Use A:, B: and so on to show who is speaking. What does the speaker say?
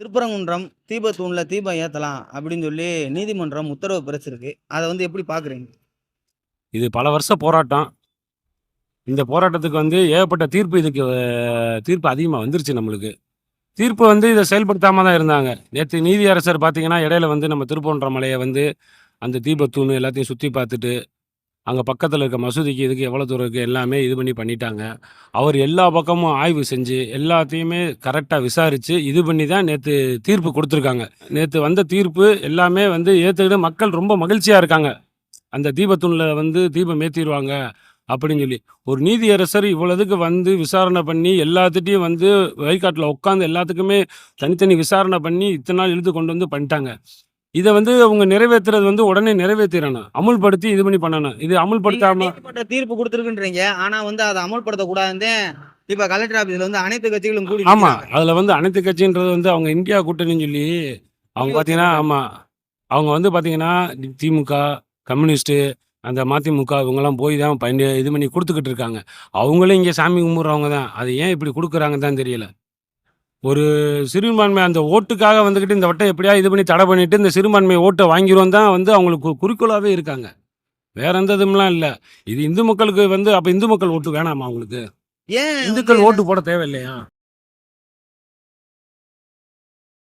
A: திருப்பரங்குன்றம் தீபத்தூண்ல தீபம் ஏற்றலாம் அப்படின்னு சொல்லி நீதிமன்றம் உத்தரவு பிறச்சிருக்கு. அதை வந்து எப்படி பார்க்குறீங்க
B: இது பல வருஷ போராட்டம். இந்த போராட்டத்துக்கு வந்து ஏகப்பட்ட தீர்ப்பு இதுக்கு தீர்ப்பு அதிகமாக வந்துருச்சு நம்மளுக்கு. தீர்ப்பு வந்து இதை செயல்படுத்தாமல் தான் இருந்தாங்க. நேற்று நீதியரசர் பார்த்தீங்கன்னா இடையில வந்து நம்ம திருப்போன்ற மலையை வந்து அந்த தீபத்தூண் எல்லாத்தையும் சுற்றி பார்த்துட்டு அங்கே பக்கத்தில் இருக்க மசூதிக்கு இதுக்கு எவ்வளோ தூரம் இருக்குது எல்லாமே இது பண்ணி பண்ணிட்டாங்க. அவர் எல்லா பக்கமும் ஆய்வு செஞ்சு எல்லாத்தையுமே கரெக்டாக விசாரித்து இது பண்ணி தான் நேற்று தீர்ப்பு கொடுத்துருக்காங்க. நேற்று வந்த தீர்ப்பு எல்லாமே வந்து ஏற்றுக்கிட்டு மக்கள் ரொம்ப மகிழ்ச்சியாக இருக்காங்க. அந்த தீபத்தூணில் வந்து தீபம் ஏற்றிடுவாங்க அப்படின்னு சொல்லி. ஒரு நீதியரசர் இவ்வளோதுக்கு வந்து விசாரணை பண்ணி எல்லாத்துட்டையும் வந்து வழிகாட்டில் உட்காந்து எல்லாத்துக்குமே தனித்தனி விசாரணை பண்ணி இத்தனை நாள் இழுத்து கொண்டு வந்து பண்ணிட்டாங்க. இதை வந்து அவங்க நிறைவேற்றுறது வந்து உடனே நிறைவேற்றிடணும் அமுல்படுத்தி இது பண்ணி பண்ணணும். இது அமுல்படுத்தாம
A: தீர்ப்பு கொடுத்துருக்குன்றீங்க. ஆனா வந்து அதை அமல்படுத்த கூடாதுன்னு இப்ப கலெக்டர் ஆபீஸ்ல வந்து அனைத்து கட்சிகளும் கூடி
B: ஆமா. அதுல வந்து அனைத்து கட்சின்றது வந்து அவங்க இந்தியா கூட்டணின்னு சொல்லி அவங்க பாத்தீங்கன்னா ஆமா. அவங்க வந்து பாத்தீங்கன்னா திமுக கம்யூனிஸ்ட் அந்த மதிமுக இவங்கெல்லாம் போய் தான் பயன் இது பண்ணி கொடுத்துக்கிட்டு இருக்காங்க. அவங்களும் இங்கே சாமி கும்பிட்றவங்க தான். அது ஏன் இப்படி கொடுக்குறாங்க தான் தெரியல. ஒரு சிறுபான்மை அந்த ஓட்டுக்காக வந்துக்கிட்டு இந்த வட்டம் எப்படியா இது பண்ணி தடை பண்ணிட்டு இந்த சிறுபான்மை ஓட்டை வாங்கிடுவோம் தான் வந்து அவங்களுக்கு குறிக்கோளாகவே இருக்காங்க. வேற எந்த இதுமெல்லாம் இல்லை. இது இந்து மக்களுக்கு வந்து அப்போ இந்து மக்கள் ஓட்டு வேணாமா அவங்களுக்கு?
A: ஏன்
B: இந்துக்கள் ஓட்டு போட தேவையில்லையா?